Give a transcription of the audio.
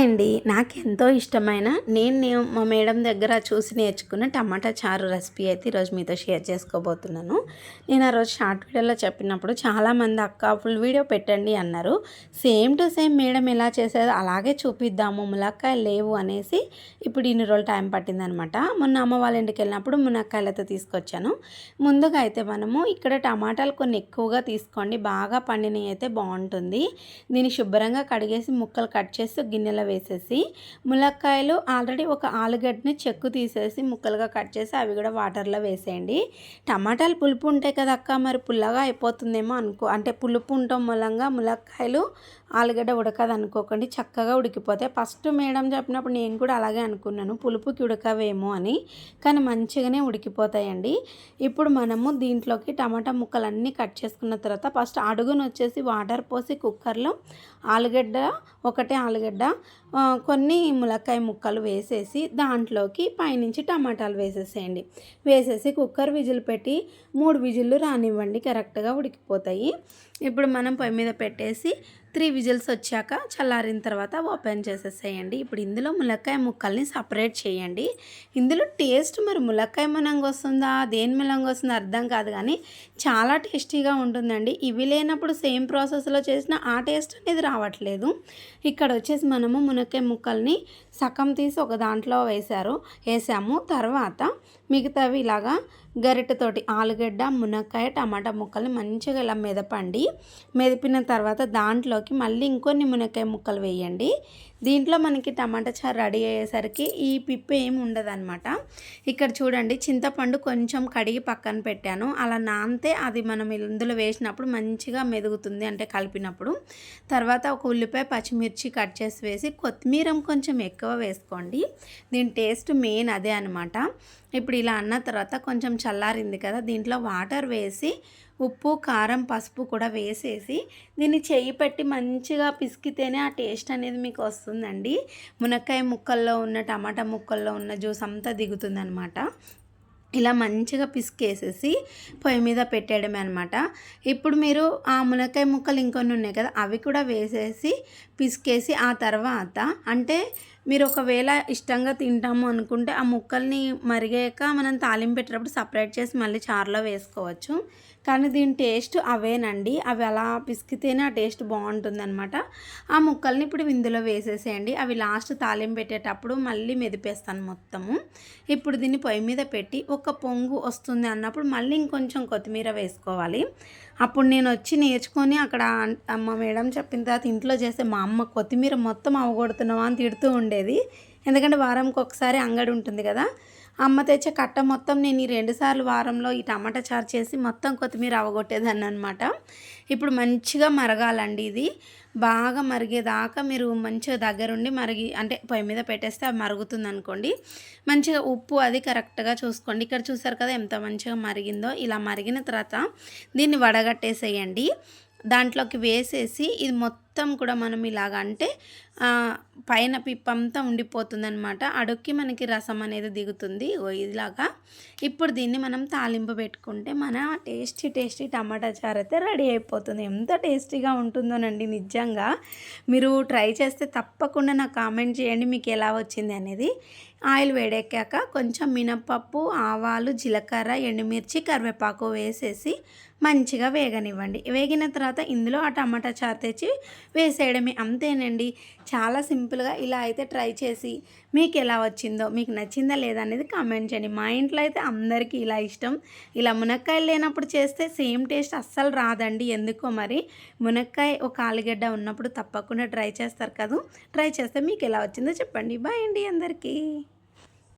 అండి నాకు ఎంతో ఇష్టమైన నేను నేను మా మేడం దగ్గర చూసి నేర్చుకున్న టమాటా చారు రెసిపీ అయితే ఈరోజు మీతో షేర్ చేసుకోబోతున్నాను. నేను ఆ రోజు షార్ట్ వీడియోలో చెప్పినప్పుడు చాలామంది అక్క ఫుల్ వీడియో పెట్టండి అన్నారు. సేమ్ టు సేమ్ మేడం ఎలా చేసేదో అలాగే చూపిద్దాము ములక్కాయలు లేవు అనేసి ఇప్పుడు ఇన్ని రోజులు టైం పట్టిందనమాట. మొన్న అమ్మ వాళ్ళ ఇంటికి వెళ్ళినప్పుడు మునక్కాయలతో తీసుకొచ్చాను. ముందుగా అయితే మనము ఇక్కడ టమాటాలు కొన్ని ఎక్కువగా తీసుకోండి బాగా పండినవి అయితే బాగుంటుంది. దీన్ని శుభ్రంగా కడిగేసి ముక్కలు కట్ చేసి గిన్నెలో వేసేసి ములక్కాయలు ఆల్రెడీ ఒక ఆలుగడ్డని చెక్కు తీసేసి ముక్కలుగా కట్ చేసి అవి కూడా వాటర్లో వేసేయండి. టమాటాలు పులుపు ఉంటాయి కదా అక్క మరి పుల్లగా అయిపోతుందేమో అనుకో అంటే పులుపు ఉండటం మూలంగా ములక్కాయలు ఆలుగడ్డ ఉడకదు అనుకోకండి చక్కగా ఉడికిపోతాయి. ఫస్ట్ మేడం చెప్పినప్పుడు నేను కూడా అలాగే అనుకున్నాను పులుపుకి ఉడకవేమో అని కానీ మంచిగానే ఉడికిపోతాయండి. ఇప్పుడు మనము దీంట్లోకి టమాటా ముక్కలన్నీ కట్ చేసుకున్న తర్వాత ఫస్ట్ అడుగును వచ్చేసి వాటర్ పోసి కుక్కర్లో ఆలుగడ్డ ఒకటే ఆలుగడ్డ కొన్ని ములక్కాయ ముక్కలు వేసేసి దాంట్లోకి పైనుంచి టమాటాలు వేసేసేయండి. వేసేసి కుక్కర్ విజిల్ పెట్టి మూడు విజిల్లు రానివ్వండి కరెక్ట్గా ఉడికిపోతాయి. ఇప్పుడు మనం పొయ్యి మీద పెట్టేసి త్రీ విజిల్స్ వచ్చాక చల్లారిన తర్వాత ఓపెన్ చేసేసేయండి. ఇప్పుడు ఇందులో ములక్కాయ ముక్కల్ని సపరేట్ చేయండి. ఇందులో టేస్ట్ మరి ములక్కాయ మనంగా వస్తుందా దేని మనంగా వస్తుందో అర్థం కాదు కానీ చాలా టేస్టీగా ఉంటుందండి. ఇవి లేనప్పుడు సేమ్ ప్రాసెస్లో చేసిన ఆ టేస్ట్ అనేది రావట్లేదు. ఇక్కడ వచ్చేసి మనము మునక్కాయ ముక్కల్ని సగం తీసి ఒక దాంట్లో వేశారు. వేసాము. తర్వాత మిగతావి ఇలాగా గరిటెతోటి ఆలుగడ్డ మునక్కాయ టమాటా ముక్కల్ని మంచిగా ఇలా మెదపండి. మెదిపిన తర్వాత దాంట్లోకి మళ్ళీ ఇంకొన్ని మునక్కాయ ముక్కలు వేయండి. దీంట్లో మనకి టమాటా చారు రెడీ అయ్యేసరికి ఈ పిప్పు ఏమి ఉండదన్నమాట. ఇక్కడ చూడండి చింతపండు కొంచెం కడిగి పక్కన పెట్టాను. అలా నానితే అది మనం ఇందులో వేసినప్పుడు మంచిగా మెదుగుతుంది అంటే కలిపినప్పుడు. తర్వాత ఒక ఉల్లిపాయ పచ్చిమిర్చి కట్ చేసి వేసి కొత్తిమీర కొంచెం ఎక్కువ వేసుకోండి. దీని టేస్ట్ మెయిన్ అదే అనమాట ఇప్పుడు ఇలా అన్న తర్వాత కొంచెం చల్లారింది కదా దీంట్లో వాటర్ వేసి ఉప్పు కారం పసుపు కూడా వేసేసి దీన్ని చెయ్యి పెట్టి మంచిగా పిసికితేనే ఆ టేస్ట్ అనేది మీకు వస్తుంది. వస్తుందండి. మునక్కాయ ముక్కల్లో ఉన్న టమాటా ముక్కల్లో ఉన్న జ్యూస్ అంతా దిగుతుందనమాట ఇలా మంచిగా పిసికేసేసి పొయ్యి మీద పెట్టేయడమే అనమాట ఇప్పుడు మీరు ఆ మునక్కాయ ముక్కలు ఇంకొన్ని ఉన్నాయి కదా అవి కూడా వేసేసి పిసికేసి ఆ తర్వాత అంటే మీరు ఒకవేళ ఇష్టంగా తింటాము అనుకుంటే ఆ ముక్కల్ని మరిగాక మనం తాలింపు పెట్టేటప్పుడు సపరేట్ చేసి మళ్ళీ చారులో వేసుకోవచ్చు. కానీ దీని టేస్ట్ అవేనండి. అవి అలా పిసికితేనే ఆ టేస్ట్ బాగుంటుందన్నమాట. ఆ ముక్కల్ని ఇప్పుడు ఇందులో వేసేసేయండి. అవి లాస్ట్ తాలింపు పెట్టేటప్పుడు మళ్ళీ మెదిపేస్తాను మొత్తము. ఇప్పుడు దీన్ని పొయ్యి మీద పెట్టి ఒక పొంగు వస్తుంది అన్నప్పుడు మళ్ళీ ఇంకొంచెం కొత్తిమీర వేసుకోవాలి. అప్పుడు నేను వచ్చి నేర్చుకొని అక్కడ అమ్మ మేడం చెప్పిన తర్వాత ఇంట్లో చేస్తే మా అమ్మ కొత్తిమీర మొత్తం అవగొడుతున్నావా అని తిడుతూ ఉండే ఉండేది. ఎందుకంటే వారంకి ఒకసారి అంగడి ఉంటుంది కదా. అమ్మ తెచ్చే కట్ట మొత్తం నేను ఈ రెండుసార్లు వారంలో ఈ టమాటా చారు చేసి మొత్తం కొత్తిమీర అవగొట్టేదాన్ని అనమాట ఇప్పుడు మంచిగా మరగాలండి ఇది. బాగా మరిగేదాకా మీరు మంచిగా దగ్గరుండి మరిగి అంటే పొయ్యి మీద పెట్టేస్తే అది మరుగుతుంది అనుకోండి మంచిగా ఉప్పు అది కరెక్ట్గా చూసుకోండి. ఇక్కడ చూసారు కదా ఎంత మంచిగా మరిగిందో. ఇలా మరిగిన తర్వాత దీన్ని వడగట్టేసేయండి. దాంట్లోకి వేసేసి ఇది మొత్తం మొత్తం కూడా మనం ఇలాగ అంటే పైన పిప్పంతా ఉండిపోతుందనమాట అడుక్కి మనకి రసం అనేది దిగుతుంది. ఇలాగా ఇప్పుడు దీన్ని మనం తాలింపు పెట్టుకుంటే మన టేస్టీ టేస్టీ టమాటా చారు అయితే రెడీ అయిపోతుంది. ఎంత టేస్టీగా ఉంటుందోనండి నిజంగా. మీరు ట్రై చేస్తే తప్పకుండా నాకు కామెంట్ చేయండి మీకు ఎలా వచ్చింది అనేది. ఆయిల్ వేడెక్కాక కొంచెం మినపప్పు ఆవాలు జీలకర్ర ఎండుమిర్చి కరివేపాకు వేసేసి మంచిగా వేగనివ్వండి. వేగిన తర్వాత ఇందులో ఆ టమాటా చారు తెచ్చి వేసేయడమే. అంతేనండి. చాలా సింపుల్గా ఇలా అయితే ట్రై చేసి మీకు ఎలా వచ్చిందో మీకు నచ్చిందా లేదా అనేది కామెంట్ చేయండి. మా ఇంట్లో అయితే అందరికీ ఇలా ఇష్టం. ఇలా మునక్కాయలు లేనప్పుడు చేస్తే సేమ్ టేస్ట్ అస్సలు రాదండి. ఎందుకో మరి మునక్కాయ ఒక ఆలుగడ్డ ఉన్నప్పుడు తప్పకుండా ట్రై చేస్తారు కదా? ట్రై చేస్తే మీకు ఎలా వచ్చిందో చెప్పండి. బాయ్ అండి అందరికీ.